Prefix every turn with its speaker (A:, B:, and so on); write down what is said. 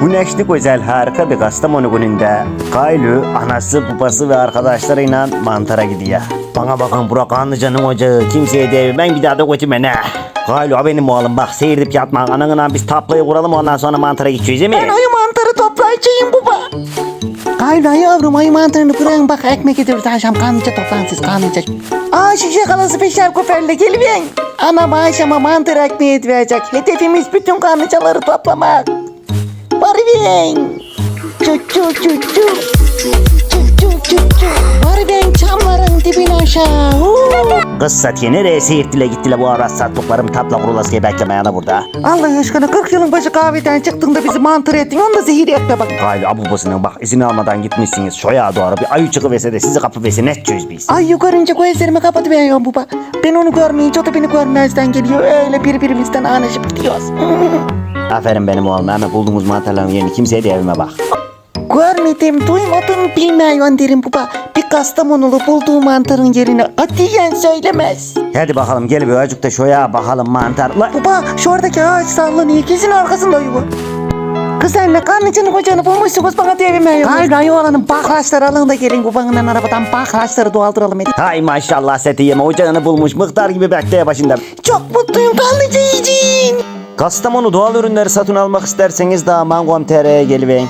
A: Güneşli güzel harika bir Kastamonu gününde Kaylu anası babası ve arkadaşlarıyla mantara gidiyor. Bana bakın Burak Anlıcan'ın ocağı kimseye değmem bir daha da götürme ne. Kaylu benim oğlum bak seyredip yatma ananla biz taplayı kuralım ondan sonra mantara gideceğiz değil mi?
B: Ben ayı mantarı toplayacağım baba. Gayla yavrum ayı mantarını bırakın bak ekmek ediyoruz akşam kanlıca toplan siz kanlıca. Aa şişe kalası beşer kuperle gelmeyin. Anam akşama mantar ekmeği verecek. Hedefimiz bütün kanlıcaları toplamak. bien. Choo choo choo choo! Choo choo chu, chu. Aşağı. Huu.
A: Kız Satiye nereye seyirttiler gittiler bu ara sattıklarım tapla kurulası diye beklemeyene burada.
B: Allah aşkına 40 yılın başı kahveden çıktın da bizi mantar ettin. Onu da zehir etme bak.
A: Kaylu abubasının bak izin almadan gitmişsiniz. Şoya doğru bir ayı çıkıverse de sizi kapı verse ne edeceğiz biz?
B: Ay yukarınca gözlerimi kapatıveriyorum baba. Ben onu görmeyince o da beni görmezden geliyor. Öyle birbirimizden anlaşıp gidiyoruz.
A: Aferin benim oğlum hemen bulduğumuz mantarların yerini kimseye de evime bak.
B: Görmedim, duymadım, bilmiyorum derim baba. Kastamonulu bulduğu mantarın yerini atiyen söylemez.
A: Hadi bakalım gel bir azıcık da şoya bakalım mantar. La,
B: Baba şuradaki ağaç sallanıyor. Kesin arkasında yuva. Kız sen ne karnıcını kocanı bulmuşsunuz bana diyemiyorum. Hayır hayır oğlanın bakraçları alın da gelin babanın arabadan bakraçları dolduralım hadi.
A: hay maşallah seti yeme ocağını bulmuş mıhtar gibi bekleye başında.
B: Çok mutluyum karnıcı yiyeceğim.
A: Kastamonu doğal ürünleri satın almak isterseniz daha Mangom.tr'ye geliverin.